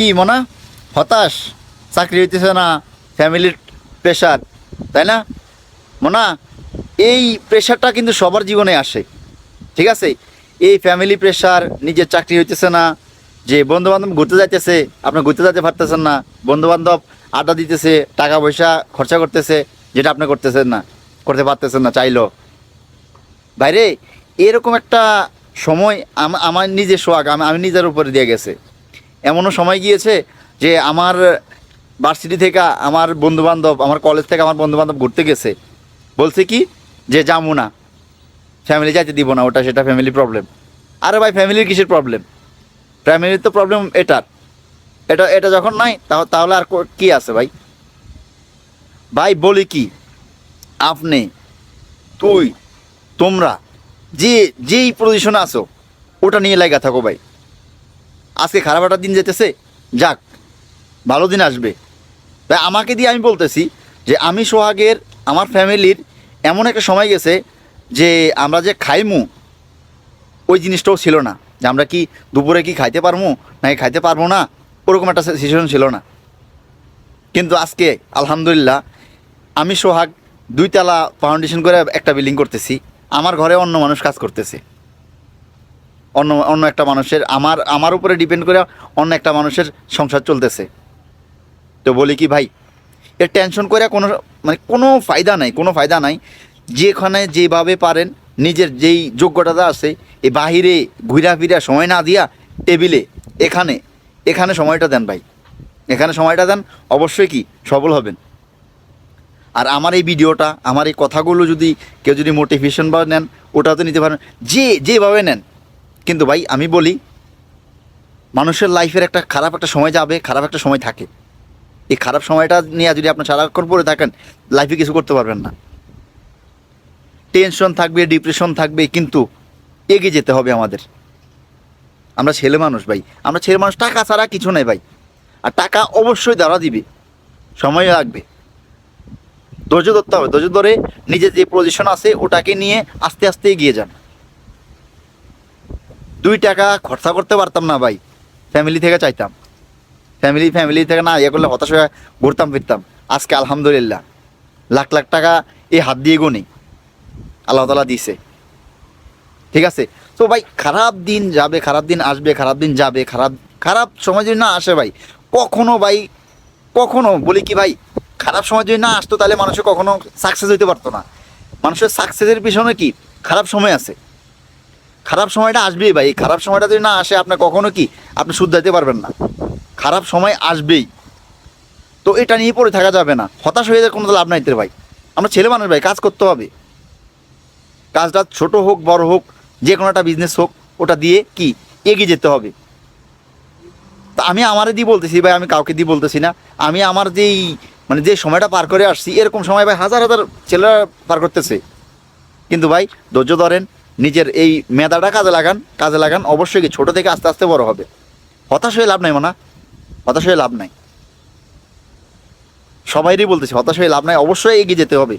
কি, মনা? হতাশ? চাকরি হইতেছে না, ফ্যামিলির প্রেশার তাই না? মনা, এই প্রেশারটা কিন্তু সবার জীবনে আসে, ঠিক আছে? এই ফ্যামিলি প্রেশার নিজের চাকরি হইতেছে না, যে বন্ধু বান্ধব ঘুরতে যাইতেছে, আপনি ঘুরতে যেতে পারতেছেন না বন্ধু বান্ধব আড্ডা দিতেছে, টাকা পয়সা খরচা করতেছে, যেটা আপনি করতেছেন না, করতে পারতেছেন না চাইলো বাইরে এরকম একটা সময় আম- আমার নিজের সোয়াগ আমি নিজের উপরে দিয়ে গেছে। এমনও সময় গিয়েছে যে আমার ভার্সিটি থেকে আমার বন্ধু বান্ধব আমার কলেজ থেকে আমার বন্ধু বান্ধব ঘুরতে গেছে। বলছে কি? যে যাব না। ফ্যামিলি যাইতে দিব না, ওটা সেটা ফ্যামিলি প্রবলেম আরে ভাই ফ্যামিলির কিসের প্রবলেম ফ্যামিলির তো প্রবলেম এটার। এটা এটা যখন নাই, তাহ- তাহলে আর কি আছে ভাই? ভাই, বলি কি? আপনি, তুই, তোমরা, যে, যেই পজিশনে আছো, ওটা নিয়ে লাগা থাকো ভাই। আজকে খারাপ একটা দিন যেতেছে, যাক, ভালো দিন আসবে। তাই আমাকে দিয়ে আমি বলতেছি যে আমি সোহাগের, আমার ফ্যামিলির এমন একটা সময় গেছে যে আমরা যে খাইমু, ওই জিনিসটাও ছিল না। যে আমরা কি দুপুরে কি খাইতে পারব নাকি খাইতে পারব না, ওরকম একটা সিচুয়েশন ছিল না। কিন্তু আজকে, আলহামদুলিল্লাহ, আমি সোহাগ দুইতলা ফাউন্ডেশন করে একটা বিল্ডিং করতেছি। আমার ঘরে অন্য মানুষ কাজ করতেছে। অন্য অন্য একটা মানুষের, আমার আমার উপরে ডিপেন্ড করে অন্য একটা মানুষের সংসার চলতেছে। তো বলি কি, ভাই, এর টেনশন করে কোনো মানে কোনো ফায়দা নাই, কোনো ফায়দা নাই। যেখানে যেভাবে পারেন, নিজের যেই যোগ্যতা আছে এই বাহিরে ঘুরা ফিরা সময় না দিয়া টেবিলে, এখানে এখানে সময়টা দেন ভাই। এখানে সময়টা দেন, অবশ্যই কি সফল হবেন। আর আমার এই ভিডিওটা, আমার এই কথাগুলো যদি কেউ যদি মোটিভেশন বা নেন ওটাও তো নিতে পারেন। যে, যেভাবে নেন কিন্তু ভাই, আমি বলি, মানুষের লাইফের একটা খারাপ একটা সময় যাবে, খারাপ একটা সময় থাকে। এই খারাপ সময়টা নিয়ে যদি আপনার সারাক্ষণ পড়ে থাকেন লাইফে কিছু করতে পারবেন না। টেনশন থাকবে ডিপ্রেশন থাকবে, কিন্তু এগিয়ে যেতে হবে আমাদের। আমরা ছেলে মানুষ ভাই, আমরা ছেলে মানুষ, টাকা ছাড়া কিছু নেই ভাই। আর টাকা অবশ্যই দ্বারা দিবে, সময় লাগবে। ধৈর্য ধরতে হবে, ধৈর্য ধরে নিজের যে পজিশন আছে, ওটাকে নিয়ে আস্তে আস্তে এগিয়ে যান। দুই টাকা খরচা করতে পারতাম না ভাই। ফ্যামিলি থেকে চাইতাম। ফ্যামিলি ফ্যামিলি থেকে না ইয়ে করলে হতাশ হয়ে ঘুরতাম, ফিরতাম। আজকে আলহামদুলিল্লাহ, লাখ লাখ টাকা এই হাত দিয়ে গুনি আল্লাহ তালা দিছে ঠিক আছে? তো ভাই, খারাপ দিন যাবে, খারাপ দিন আসবে, খারাপ দিন যাবে, খারাপ খারাপ সময় যদি না আসে ভাই, কখনো ভাই, কখনো বলি কি ভাই, খারাপ সময় যদি না আসতো তাহলে মানুষের কখনো সাকসেস হইতে পারতো না। মানুষের সাকসেসের পিছনে কি? খারাপ সময় আছে। খারাপ সময়টা আসবেই ভাই। খারাপ সময়টা যদি না আসে আপনার কখনো কি, আপনি শুধরাইতে পারবেন না। খারাপ সময় আসবেই। তো এটা নিয়ে পড়ে থাকা যাবে না। হতাশ হয়ে যায় কোনো লাভ নাই ভাই। আমরা ছেলে মানুষ ভাই, কাজ করতে হবে। কাজটা ছোট হোক, বড় হোক, যে কোনো একটা বিজনেস হোক, ওটা দিয়ে কি, এগিয়ে যেতে হবে। তা আমি আমারে দিয়ে বলতেছি ভাই, আমি কাউকে দিয়ে বলতেছি না। আমি আমার যেই মানে যে সময়টা পার করে আসছি, এরকম সময় ভাই হাজার হাজার ছেলেরা পার করতেছে। কিন্তু ভাই, ধৈর্য ধরেন নিজের এই মেধাটা কাজে লাগান কাজে লাগান, অবশ্যই কি ছোটো থেকে আস্তে আস্তে বড় হবে। হতাশ হয়ে লাভ নাই মানা, হতাশ হয়ে লাভ নাই। সবাইরই বলতেছি, হতাশ হয়ে লাভ নাই, অবশ্যই এগিয়ে যেতে হবে।